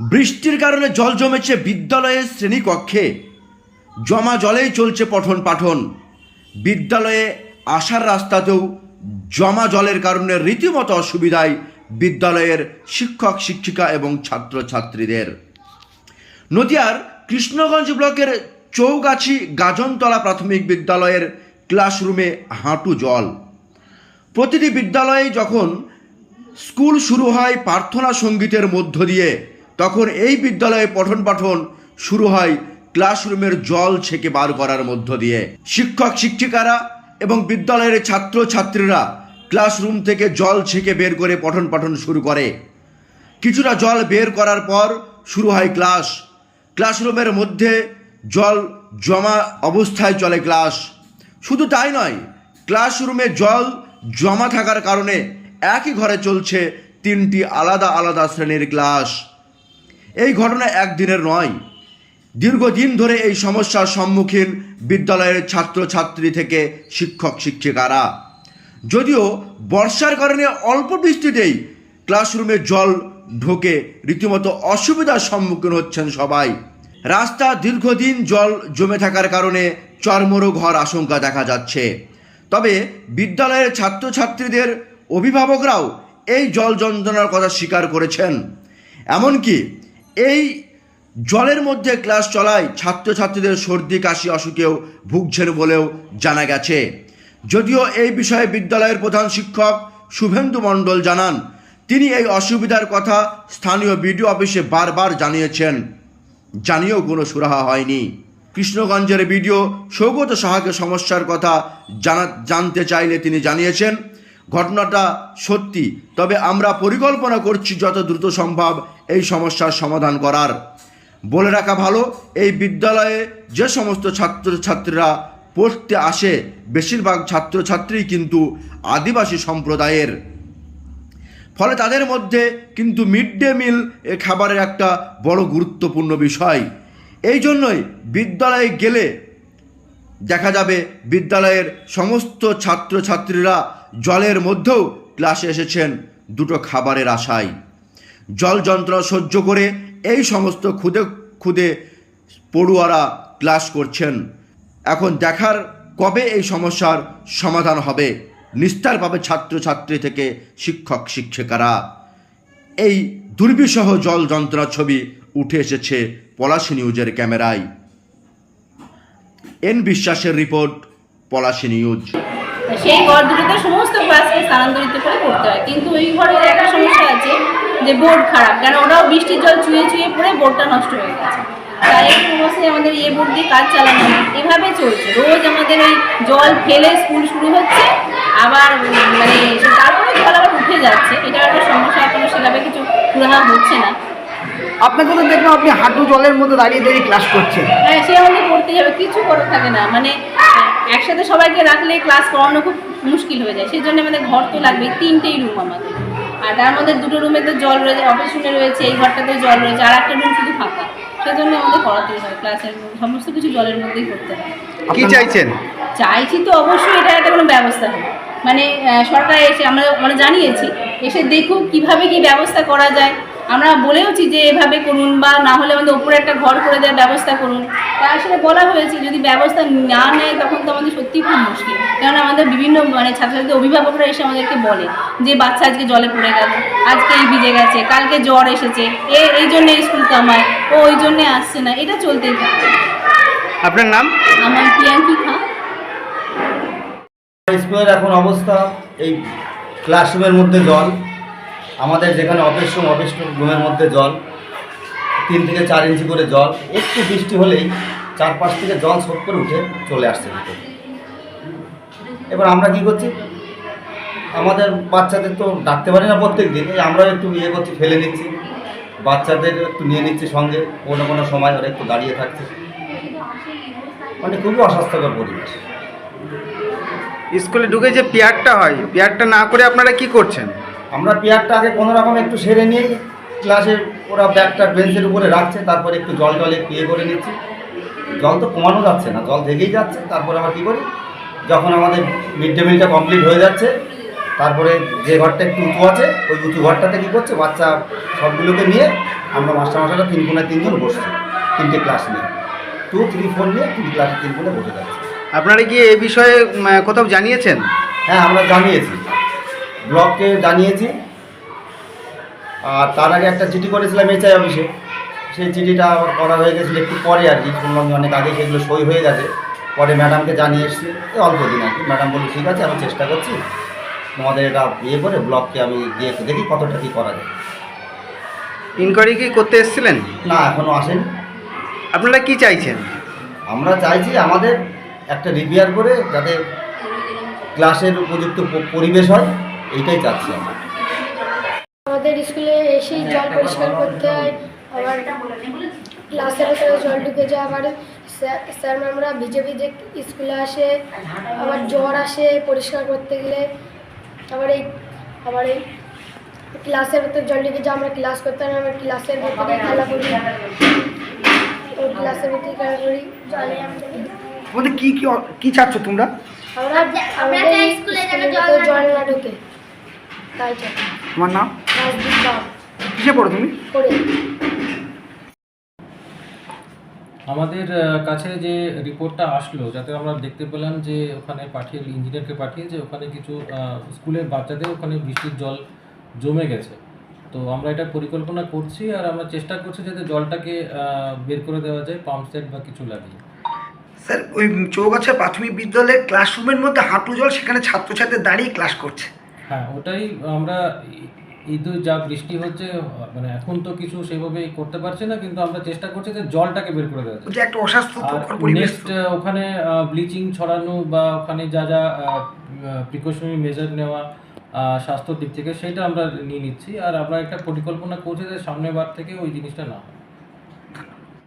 বৃষ্টির কারণে জল জমেছে বিদ্যালয়ের শ্রেণীকক্ষে। জমা জলেই চলছে পঠন পাঠন। বিদ্যালয়ে আসার রাস্তাতেও জমা জলের কারণে রীতিমতো অসুবিধায় বিদ্যালয়ের শিক্ষক, শিক্ষিকা এবং ছাত্রছাত্রীদের। নদিয়ার কৃষ্ণগঞ্জ ব্লকের চৌগাছি গাজনতলা প্রাথমিক বিদ্যালয়ের ক্লাসরুমে হাঁটু জল। প্রতিটি বিদ্যালয়ে যখন স্কুল শুরু হয় প্রার্থনা সঙ্গীতের মধ্য দিয়ে তখন এই বিদ্যালয়ে পঠন পাঠন শুরু হয় ক্লাসরুমের জল ছেঁকে বার করার মধ্য দিয়ে। শিক্ষক, শিক্ষিকারা এবং বিদ্যালয়ের ছাত্র ছাত্রীরা ক্লাসরুম থেকে জল ছেঁকে বের করে পঠন পাঠন শুরু করে। কিছুটা জল বের করার পর শুরু হয় ক্লাস। ক্লাসরুমের মধ্যে জল জমা অবস্থায় চলে ক্লাস। শুধু তাই নয়, ক্লাসরুমে জল জমা থাকার কারণে একই ঘরে চলছে তিনটি আলাদা আলাদা শ্রেণির ক্লাস। এই ঘটনা একদিনের নয়। দীর্ঘদিন ধরে এই সমস্যার সম্মুখীন বিদ্যালয়ের ছাত্রছাত্রী থেকে শিক্ষক শিক্ষিকারা। যদিও বর্ষার কারণে অল্প বৃষ্টিতেই ক্লাসরুমে জল ঢোকে, রীতিমতো অসুবিধার সম্মুখীন হচ্ছেন সবাই। রাস্তা দীর্ঘদিন জল জমে থাকার কারণে চর্মরোগ হওয়ার আশঙ্কা দেখা যাচ্ছে। তবে বিদ্যালয়ের ছাত্রছাত্রীদের অভিভাবকরাও এই জল যন্ত্রণার কথা স্বীকার করেছেন। এমনকি এই জলের মধ্যে ক্লাস চলায় ছাত্রছাত্রীদের সর্দি, কাশি, অসুখেও ভুগছেন বলেও জানা গেছে। যদিও এই বিষয়ে বিদ্যালয়ের প্রধান শিক্ষক শুভেন্দু মণ্ডল জানান, তিনি এই অসুবিধার কথা স্থানীয় বিডিও অফিসে বারবার জানিয়েছেন। জানিয়েও কোনো সুরাহা হয়নি। কৃষ্ণগঞ্জের বিডিও সৌগত সাহাকে সমস্যার কথা জানা জানতে চাইলে তিনি জানিয়েছেন ঘটনাটা সত্যি। তবে আমরা পরিকল্পনা করছি যত দ্রুত সম্ভব এই সমস্যার সমাধান করার। বলে রাখা ভালো, এই বিদ্যালয়ে যে সমস্ত ছাত্রছাত্রীরা পড়তে আসে, বেশিরভাগ ছাত্রছাত্রী কিন্তু আদিবাসী সম্প্রদায়ের। ফলে তাদের মধ্যে কিন্তু মিড ডে মিল এ খাবারের একটা বড় গুরুত্বপূর্ণ বিষয়। এই জন্যই বিদ্যালয়ে গেলে দেখা যাবে বিদ্যালয়ের সমস্ত ছাত্রছাত্রীরা জলের মধ্যেও ক্লাসে এসেছেন দুটো খাবারের আশায়। জল যন্ত্রণা সহ্য করে এই সমস্ত খুদে খুদে পড়ুয়ারা ক্লাস করছেন। এখন দেখার কবে এই সমস্যার সমাধান হবে নিস্তার পাবে ছাত্রছাত্রী থেকে শিক্ষক শিক্ষিকারা। এই দুর্বিষহ জল যন্ত্রণা ছবি উঠে এসেছে পলাশী নিউজের ক্যামেরায়। এন বিশ্বাসের রিপোর্ট, পলাশী নিউজ। সেই ঘর দুটোতে সমস্ত ক্লাসকে স্থানান্তরিত করে পড়তে হয়। কিন্তু ওই ঘরের একটা সমস্যা আছে যে বোর্ড খারাপ কারণ ওরাও বৃষ্টির জল চুয়ে চুয়ে পড়ে বোর্ডটা নষ্ট হয়ে গেছে। তাই অবশ্যই আমাদের ইয়ে বোর্ড দিয়ে কাজ চালানো। এভাবে চলছে। রোজ আমাদের ওই জল ফেলে স্কুল শুরু হচ্ছে, আবার মানে তারপরে জল আবার উঠে যাচ্ছে। এটা একটা সমস্যা, এখনও সেভাবে কিছু সুরাহা হচ্ছে না। আপনাকে তো দেখলাম আপনি হাঁটু জলের মধ্যে দাঁড়িয়ে দাঁড়িয়ে ক্লাস করছেন। হ্যাঁ সে আমাদের করতে যাবে কিছু করার থাকে না। মানে একসাথে সবাইকে রাখলে ক্লাস করানো খুব মুশকিল হয়ে যায়। সেই জন্য আমাদের ঘর তো লাগবে তিনটেই রুম আমাদের। আর তার মধ্যে দুটো রুমে তো জল রয়েছে অফিস রুমে রয়েছে এই ঘরটাতে জল রয়েছে আর একটা রুম শুধু ফাঁকা। সেজন্য আমাদের করাতেই হয় ক্লাসের সমস্ত কিছু জলের মধ্যেই করতে হয়। কি চাইছেন? চাইছি তো অবশ্যই এটা একটা কোনো ব্যবস্থা হোক মানে সরকার এসে আমরা আমরা জানিয়েছি এসে দেখুক কীভাবে কি ব্যবস্থা করা যায়। আমরা বলেওছি যে এভাবে করুন বা না হলে আমাদের উপরে একটা ঘর করে দেওয়ার ব্যবস্থা করুন। তা আসলে বলা হয়েছে যদি ব্যবস্থা না নেয় তখন তো আমাদের সত্যিই খুব মুশকিল। কারণ আমাদের বিভিন্ন মানে ছাত্রছাত্রীদের অভিভাবকরা এসে আমাদেরকে বলে যে বাচ্চা আজকে জলে পড়ে গেল আজকে এই ভিজে গেছে কালকে জ্বর এসেছে এ এই জন্যে স্কুল কামায় ও ওই জন্যে আসছে না এটা চলতেই থাকে। আপনার নাম? আমার প্রিয়াঙ্কি খাঁ। স্কুলের এখন অবস্থা এই ক্লাসরুমের মধ্যে জল। আমাদের যেখানে অফিস রুম অফিস রুমের মধ্যে জল, তিন থেকে চার ইঞ্চি করে জল, একটু বৃষ্টি হলেই চারপাশ থেকে জল সোপ করে উঠে চলে আসছে ভিতরে। এবার আমরা কি করছি? আমাদের বাচ্চাদের তো ডাকতে পারি না প্রত্যেক দিন এই আমরাও একটু ইয়ে করছি, ফেলে নিচ্ছি। বাচ্চাদের একটু নিয়ে নিচ্ছি সঙ্গে, কোনো কোনো সময় ওরা একটু দাঁড়িয়ে থাকছে। মানে খুবই অস্বাস্থ্যকর পরিবেশ। স্কুলে ঢুকে যে পেয়ারটা হয়, পেয়ারটা না করে আপনারা কি করছেন? আমরা পেয়ারটা আগে কোনো রকম একটু সেরে নিয়ে ক্লাসে ওরা ব্যাগটা বেঞ্চের উপরে রাখছে তারপরে একটু জল টল একটু ইয়ে করে নিচ্ছি। জল তো কমানো যাচ্ছে না জল থেকেই যাচ্ছে। তারপরে আবার কী করি? যখন আমাদের মিড ডে মিলটা কমপ্লিট হয়ে যাচ্ছে তারপরে যে ঘরটা একটু উঁচু আছে ওই উঁচু ঘরটাতে কী করছে? বাচ্চা সবগুলোকে নিয়ে আমরা মাস্টারমশাইরা তিন কোনায় তিনজন বসছি তিনটে ক্লাস নিয়ে। টু থ্রি ফোর নিয়ে তিন ক্লাসে তিন কোণে বসে যাচ্ছে। আপনারা কি এই বিষয়ে কোথাও জানিয়েছেন? হ্যাঁ আমরা জানিয়েছি। ব্লককে জানিয়েছি। আর তার আগে একটা চিঠি করেছিলাম এইচআই অফিসে। সেই চিঠিটা আবার করা হয়ে গেছিল একটু পরে আর কি শুনলাম অনেক আগে সেগুলো সই হয়ে গেছে। পরে ম্যাডামকে জানিয়ে এসেছি অল্প দিন আর কি। ম্যাডাম বলল ঠিক আছে আমি চেষ্টা করছি। তোমাদের এটা ইয়ে করে ব্লককে আমি গিয়ে দেখি কতটা কী করা যায়। ইনকোয়ারি কি করতে এসেছিলেন? না এখনও আসেনি। আপনারা কি চাইছেন? আমরা চাইছি আমাদের একটা রিপেয়ার করে যাতে ক্লাসের উপযুক্ত পরিবেশ হয়। এইটাই চাচ্ছি আমরা। আমাদের স্কুলে এসেই জল পরিষ্কার করতে হয় আবার ক্লাসের ভেতরে জল ঢুকে যায় আবার স্যার স্যার ম্যামরা ভিজে ভিজে স্কুলে আসে আবার জ্বর আসে পরিষ্কার করতে গেলে। আবার এই আবার এই ক্লাসের ভেতর জল ঢুকে যায় আমরা ক্লাস করতে হয় না, আমরা ক্লাসের ভেতরে খেলা করি। ক্লাসের ভেতরে খেলা করি। জলে আমাদের কি কি চাচ্ছ তোমরা? আমরা আমাদের স্কুলে জল জল না ঢুকে। তাই চাই তোমার নাম? কিসে পড়ো তুমি? আমাদের কাছে যে রিপোর্টটা আসলো যাতে আমরা দেখতে পেলাম যে ওখানে পাঠিয়ে ইঞ্জিনিয়ারকে পাঠিয়ে যে ওখানে কিছু স্কুলের বাচ্চাদের ওখানে বৃষ্টির জল জমে গেছে। তো আমরা এটা পরিকল্পনা করছি আর আমরা চেষ্টা করছি যাতে জলটাকে বের করে দেওয়া যায় পাম্প সেট বা কিছু লাগিয়ে। স্যার ওই চৌগাছা প্রাথমিক বিদ্যালয়ের ক্লাসরুমের মধ্যে হাঁটু জল সেখানে ছাত্রছাত্রী দাঁড়িয়ে ক্লাস করছে। হ্যাঁ ওটাই আমরা এই- তো যা বৃষ্টি হচ্ছে মানে এখন তো কিছু সেভাবে করতে পারছি না কিন্তু আমরা চেষ্টা করছি যে জলটাকে বের করে দেওয়া যে একটা অস্বাস্থ্যকর পরিবেশ ওখানে ব্লিচিং ছড়ানো বা ওখানে যা যা প্রিকশনারি মেজার নেওয়া স্বাস্থ্যর দিক থেকে সেটা আমরা নিয়ে নিচ্ছি। আর আমরা একটা পরিকল্পনা করছি যে সামনের বার থেকে ওই জিনিসটা না হয়।